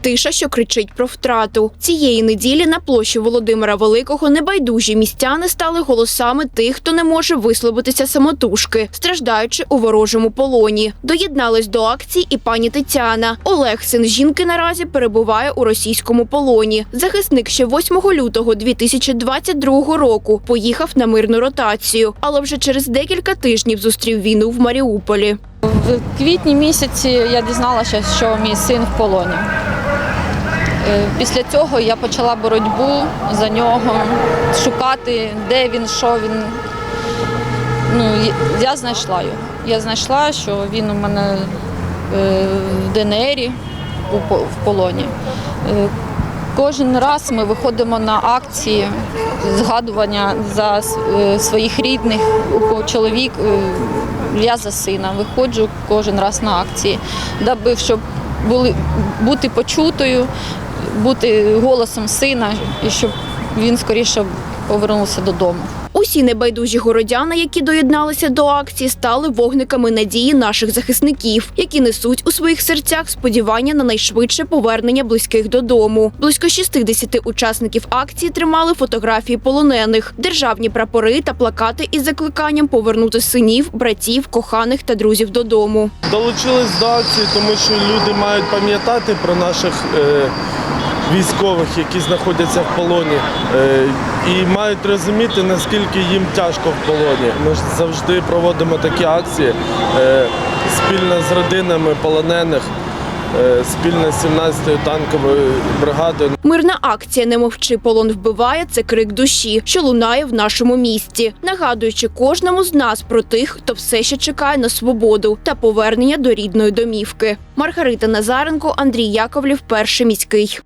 Тиша, що кричить про втрату. Цієї неділі на площі Володимира Великого небайдужі містяни стали голосами тих, хто не може висловитися самотужки, страждаючи у ворожому полоні. Доєдналась до акції і пані Тетяна. Олег, син жінки, наразі перебуває у російському полоні. Захисник ще 8 лютого 2022 року поїхав на мирну ротацію, але вже через декілька тижнів зустрів війну в Маріуполі. В квітні місяці я дізналася, що мій син в полоні. Е, Після цього я почала боротьбу за нього, шукати, де він, що він. Ну, я знайшла його. Я знайшла, що він у мене е, в ДНРі в полоні. Кожен раз ми виходимо на акції згадування за е, своїх рідних. Чоловік, е, я за сина виходжу кожен раз на акції, даби щоб були бути почутою, бути голосом сина і щоб він скоріше повернувся додому. Усі небайдужі городяни, які доєдналися до акції, стали вогниками надії наших захисників, які несуть у своїх серцях сподівання на найшвидше повернення близьких додому. Близько 60 учасників акції тримали фотографії полонених, державні прапори та плакати із закликанням повернути синів, братів, коханих та друзів додому. Долучились до акції, тому що люди мають пам'ятати про наших е, військових, які знаходяться в полоні, е, і мають розуміти, наскільки їм тяжко в полоні. Ми ж завжди проводимо такі акції е, спільно з родинами полонених, е, спільно з 17-ю танковою бригадою. Мирна акція «Не мовчи, полон вбиває» – це крик душі, що лунає в нашому місті, нагадуючи кожному з нас про тих, хто все ще чекає на свободу та повернення до рідної домівки. Маргарита Назаренко, Андрій Яковлів, перший міський.